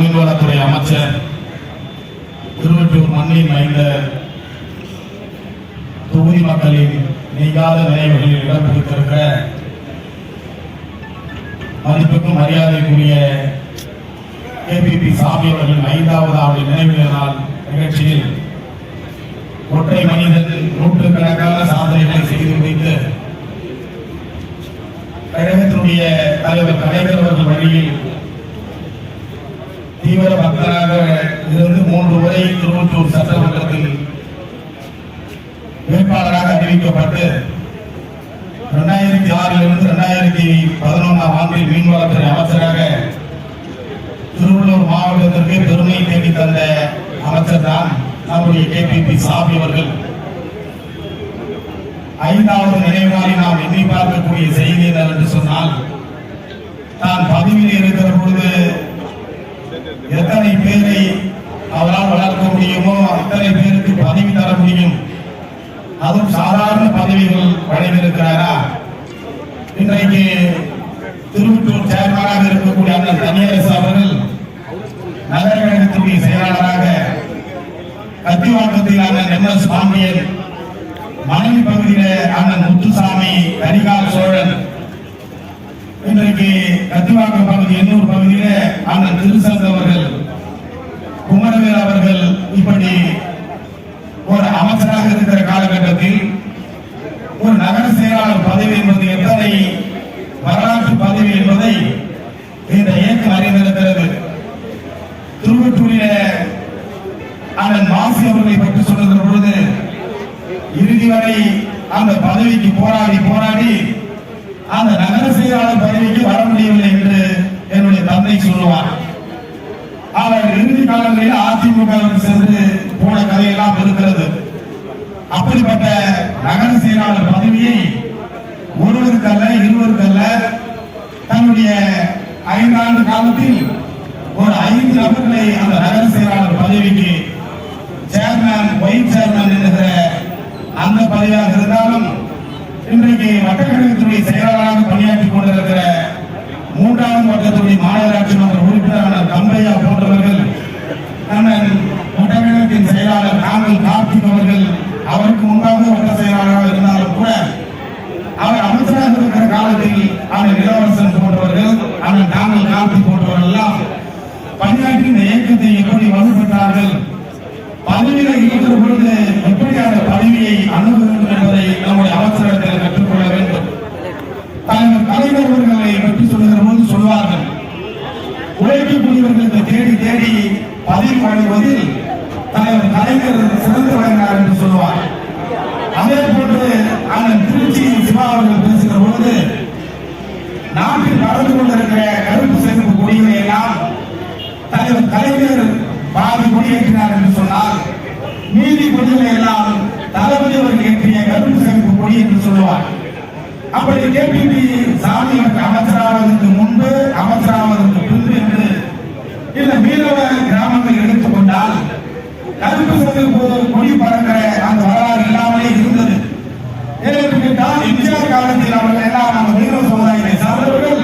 மீன்வளத்துறை அமைச்சர் திருவள்ளூர் மண்ணில் மைந்த தொகுதி மக்களின் நீங்காத நினைவுகளில் இடம் பிடித்திருக்கிற மதிப்புக்கும் மரியாதைக்குரிய கேபிபி சாமி அவர்களின் ஐந்தாவது ஆண்டு நினைவு நாள் நிகழ்ச்சியில் ஒற்றை மனிதன் நூற்றுக்கணக்கான சாதனைகளை செய்து முடித்து கழகத்தினுடைய தலைவர் கலைஞர் அவர்கள் வழியில் தீவிர பக்தராக இருந்து மூன்று முறை திருவள்ளூர் சட்டமன்றத்தில் வேட்பாளராக அறிவிக்கப்பட்டு இரண்டாயிரத்தி ஆறிலிருந்து இரண்டாயிரத்தி பதினொன்றாம் ஆண்டில் மீன்வளத்துறை அமைச்சராக திருவள்ளூர் மாவட்டத்திற்கு பெருமை தேடி தந்த அமைச்சர் தான் நம்முடைய கேபிபி சாமி அவர்கள். ஐந்தாவது நினைவாளி நாம் எண்ணி பார்க்கக்கூடிய செய்தி என்று சொன்னால் தான் பதவியில் இருக்கிற பொழுது எத்தனை பேரை அவரால் வளர்க்க முடியுமோ அத்தனை பேருக்கு பதவி தர முடியும். அதுவும் சாதாரண பதவிகள் வழங்கியிருக்கிறாரா? இன்றைக்கு திருவள்ளூர் சேர்மனாக இருக்கக்கூடிய அண்ணன் தனியரசு அவர்கள் நகர கழகத்துடைய செயலாளராக கத்திவாக்கத்தில் அண்ணன் எம் எஸ் பாண்டியன் மனைவி பகுதியில அண்ணன் முத்துசாமி கரிகால் சோழன் இன்றைக்கு கத்திவாக்கம் பகுதி எண்ணூர் பகுதியில அண்ணன் திருசந்த் அவர்கள் குமரவேல் அவர்கள் இப்படி ஒரு அமைச்சராக இருக்கிற காலகட்டத்தில் ஒரு நகர செயலாளர் பதவி என்பது எத்தனை வரலாற்று பதவி என்பதை இந்த இயக்கம் அறிந்திருக்கிறது. திருவட்டூரில அண்ணன் மாசி அவர்களை பற்றி சொல்லுகிற பொழுது இறுதி வரை அந்த பதவிக்கு போராடி போராடி அந்த நகர செயலாளர் பதவிக்கு வர முடியவில்லை என்று என்னுடைய தந்தை சொல்லுவார். அவர் இறுதி காலங்களில் அதிமுக சென்று போன கதையெல்லாம் இருக்கிறது அப்படிப்பட்ட நகர செயலாளர் பதவியை ஒருவருக்கல்ல இருவருக்கல்ல தன்னுடைய ஐந்தாண்டு காலத்தில் ஒரு ஐந்து நபர்களை அந்த நகர செயலாளர் பதவிக்கு சேர்மேன் வைஸ் சேர்மேன் என்கிற அந்த பதவியாக இருந்தாலும் இன்றைக்கு வட்டக்கழகத்துடைய செயலாளராக பணியாற்றிக் கொண்டிருக்கிற மூன்றாவது வட்டத்துடைய மாநகராட்சி மன்ற உறுப்பினரான தம்பையா போன்றவர்கள் அண்ணன் வட்டக்கழகத்தின் செயலாளர் நாங்கள் கார்த்திக் அவர்கள் அவருக்கு முன்பாக வட்ட செயலாளராக இருந்தாலும் கூட அவர் அமைச்சராக இருக்கிற காலத்தில் அண்ணன் இளவரசன் போன்றவர்கள் அண்ணன் நாங்கள் கார்த்திக் போன்றவர்கள் எல்லாம் பணியாற்றி இந்த இயக்கத்தை எப்படி வலுப்பெற்றார்கள் பதவியில இருக்கிற பொழுது எப்படி அந்த பதவியை அணுக வேண்டும் என்பதை நம்முடைய அவசரத்தில் கற்றுக்கொள்ள வேண்டும் தலைவர் கலைஞர் அவர்களை பற்றி சொல்லுகிற போது சொல்வார்கள் உழைக்கக்கூடியவர்களுக்கு தேடி தேடி பதவி அடைவதில் தலைவர் கலைஞர் சிறந்து வழங்கினார் என்று சொல்லுவார். அதே போன்று அண்ணன் திருச்சி சிவா அவர்கள் பேசுகிற பொழுது நாட்டில் நடந்து கொண்டிருக்கிற கருப்பு சேர்ப்பு கொடிகளை எல்லாம் தலைவர் கலைஞர் பாதி கொடியேற்றினார் என்று சொன்னால் மீதி கொடிகளை எல்லாம் தளபதி அவர்கள் ஏற்றிய கருப்பு சிறப்பு கொடி என்று சொல்லுவார். அப்படி கேபிபி சாமி அமைச்சராவதற்கு முன்பு அமைச்சராவதற்கு இந்த மீனவ கிராமங்கள் எடுத்துக்கொண்டால் கருப்பு சிறப்பு கொடி பறக்கிற அந்த வரலாறு இல்லாமலே இருந்தது. ஏனென்று எம்ஜிஆர் காலத்தில் அவர்கள் எல்லாம் அந்த மீனவ சமுதாயத்தை சார்ந்தவர்கள்.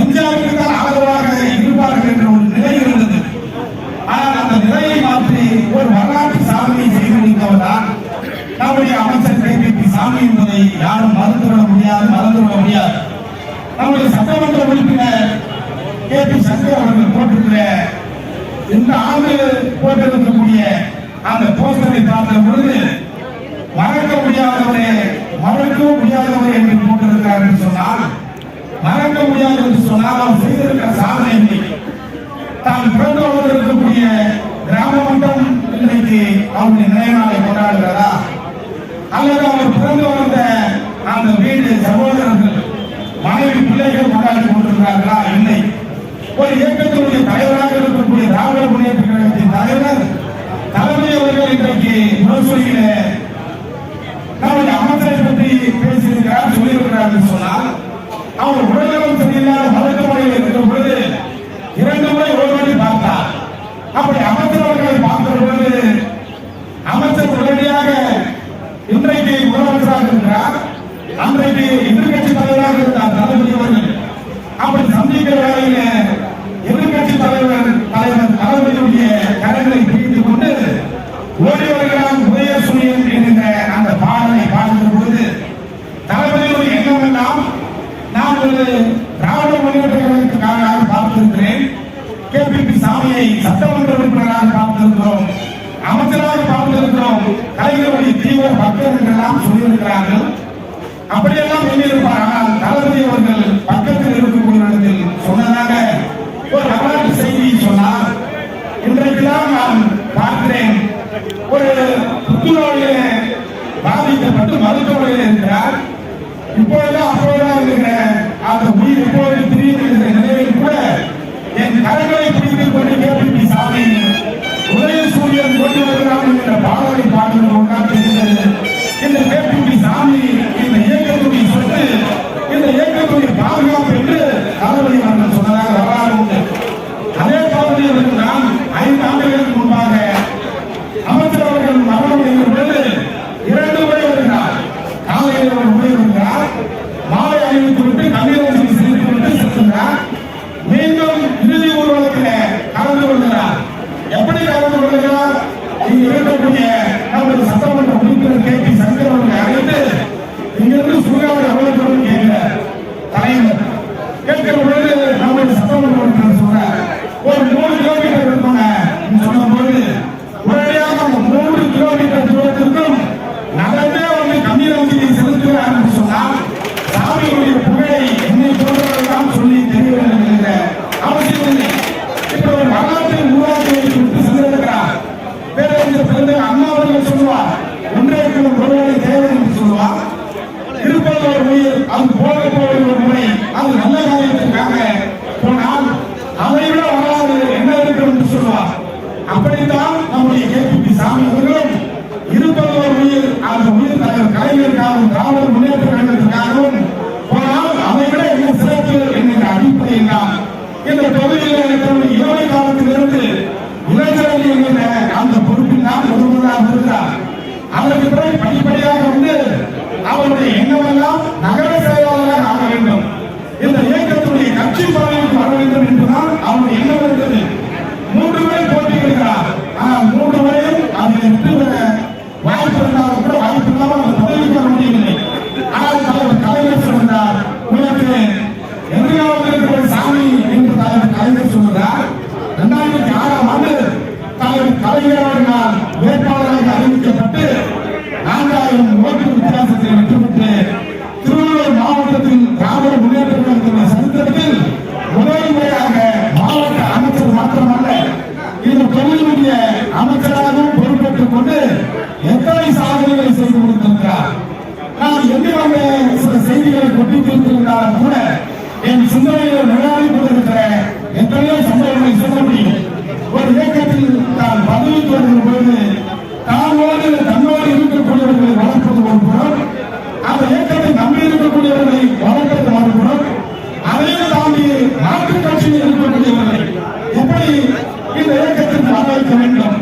எம்ஜிஆருக்கு தான் ஆதரவாக இருப்பார்கள் என்ற ஒரு நிலை இருந்தது ஆனால் அந்த நிலையை மாற்றி ஒரு வரலாற்று சாதனையை செய்து முடித்தவர் தான் நம்முடைய அமைச்சர் கேபிபி சாமி என்பதை யாரும் மறுத்துவிட முடியாது மறந்துவிட முடியாது நம்முடைய சட்டமன்ற உறுப்பினர் கே பி சங்கர் அவர்கள் போட்டிருக்கிற இந்த போட்டிருக்கக்கூடிய அந்த போஸ்டரை பார்த்த பொழுது மறக்க முடியாதவரே மறக்க முடியாதவரே என்று போட்டிருக்கிறார் என்று சொன்னால் மறக்க முடியாது என்று சொன்னால் அவர் செய்திருக்கிற சாதனை இல்லை. தான் பிறந்தவர்கள் இருக்கக்கூடிய கிராம மட்டம் இன்றைக்கு அவருடைய நினைவாலை கொண்டாடுகிறதா? அல்லது அவர் பிறந்து வளர்ந்த அந்த வீடு சகோதரர்கள் மனைவி பிள்ளைகள் கொண்டாடி கொண்டிருக்கிறார்களா? இல்லை. ஒரு இயக்கத்தினுடைய தலைவராக இருக்கக்கூடிய திராவிட முன்னேற்ற கழகத்தின் தலைவர் தலைமை அவர்கள் இன்றைக்கு முரசொலியில நம்முடைய அமைச்சரை பற்றி பேசியிருக்கிறார் சொல்லியிருக்கிறார் என்று சொன்னால் அவர் உடல்நலம் சரியில்லாத மருத்துவமனையில் இருக்கிற பொழுது இரண்டு முறை ஒரு முறை பார்த்தார். அப்படி அமைச்சர் சட்டமன்ற உறுப்பினராக காத்திருக்கிறோம். அமைச்சராக தீவிர பக்தர் என்றெல்லாம் சொல்லியிருக்கிறார்கள். அப்படியெல்லாம் சொல்லியிருப்பார். ஆனால் அவர்கள் பக்கத்தில் இருக்கக்கூடிய இடத்தில் சொன்னதாக ஒரு வரலாற்று செய்தி சொன்னார். இன்றைக்குதான் நான் பார்க்கிறேன். ஒரு புத்துநோயிலே பாதிக்கப்பட்டு மருத்துவமனையில் இருக்கிறார். இப்பொழுது அப்போ அதற்கு பிறகு படிப்படியாக வந்து அவருடைய வெற்றி கூட என் சிந்தனையை விளையாடி கொண்டிருக்கிற எத்தனையோ சம்பவங்களை சொல்ல முடியும் ஒரு இயக்கத்தில் தான் பதவிக்கு வருகிற போது தானோடு தன்னோடு இருக்கக்கூடியவர்களை வளர்ப்பது ஒன்றும் அந்த இயக்கத்தை நம்பி இருக்கக்கூடியவர்களை வளர்ப்பது மறுபுறம் அதையும் தாண்டி நாட்டு கட்சியில் இருக்கக்கூடியவர்களை எப்படி இந்த இயக்கத்திற்கு வரவேற்க வேண்டும்?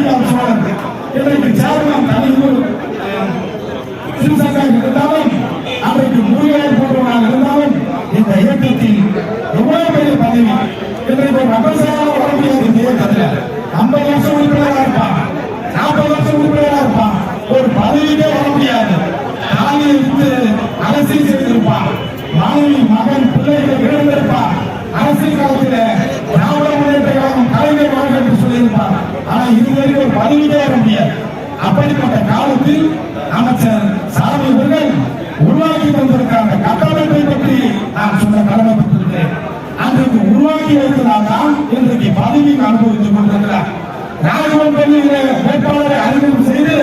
கலிகால் சோழன். இன்றைக்கு சேர்மன் தலைவர் சிவசங்கர் இருந்தாலும் அன்றைக்கு முருகன் போன்றவனாக இருந்தாலும் இந்த இயக்கத்தில் எவ்வளவு பெரிய பதவி? இன்றைக்கு ஒரு அபசரம் உடம்பு இந்த இயக்கத்தில் ஐம்பது வருஷம் உறுப்பினராக இருப்பான். நாற்பது வருஷம் உறுப்பினராக இருப்பான். ஒரு பதவியே வர முடியாது. தாலி இருந்து அரசியல் செய்திருப்பான் மாணவி மகன் பிள்ளைகள் இழந்திருப்பான் வைத்ததால் தான் இன்றைக்கு பதவி அனுபவித்துக் கொண்டிருக்கிறார் ராஜபவன் பள்ளியில வேட்பாளரை அறிமுகம் செய்து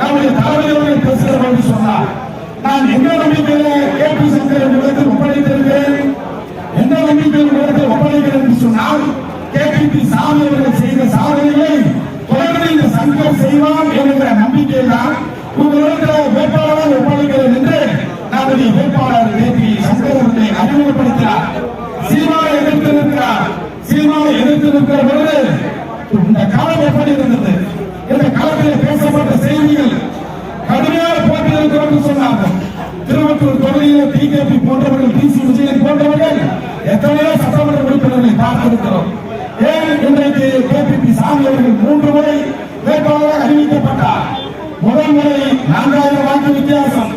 நம்முடைய தலைவர்களுடன் பேசுகிறோம் என்று சொன்னார். நான் எந்த நம்பிக்கையில கே பி சங்கர் இடத்தில் ஒப்படைத்திருக்கிறேன். எந்த நம்பிக்கையில் இடத்தில் ஒப்படைக்கிறேன் என்று சொன்னால் கே பி பி சாமி அவர்கள் செய்த சாதனைகளை தொடர்ந்து இந்த சங்கர் செய்வான் என்கிற நம்பிக்கையில் தான் உங்களிடத்தில் வேட்பாளராக ஒப்படைக்கிறேன் என்று நம்முடைய வேட்பாளர் நேற்று பி சங்கர் அவர்களை அறிமுகப்படுத்தினார் சீமாவை எதிர்த்து நிற்கிறார் சீமாவை பொழுது இந்த காலம் எப்படி இருந்தது? இந்த காலத்தில் பேசப்பட்ட செய்திகள் கடுமையான போட்டியில் இருக்கிறோம் என்று சொன்னார்கள். திருவள்ளூர் தொகுதியில் பிஜேபி போன்றவர்கள் டிசி விஜயன் போன்றவர்கள் எத்தனையோ சட்டமன்ற உறுப்பினர்களை பார்த்திருக்கிறோம். ஏன் இன்றைக்கு கேபிபி சாமி அவர்கள் மூன்று முறை வேட்பாளராக அறிவிக்கப்பட்டார்? முதல் முறை நான்காயிரம் வாக்கு வித்தியாசம்.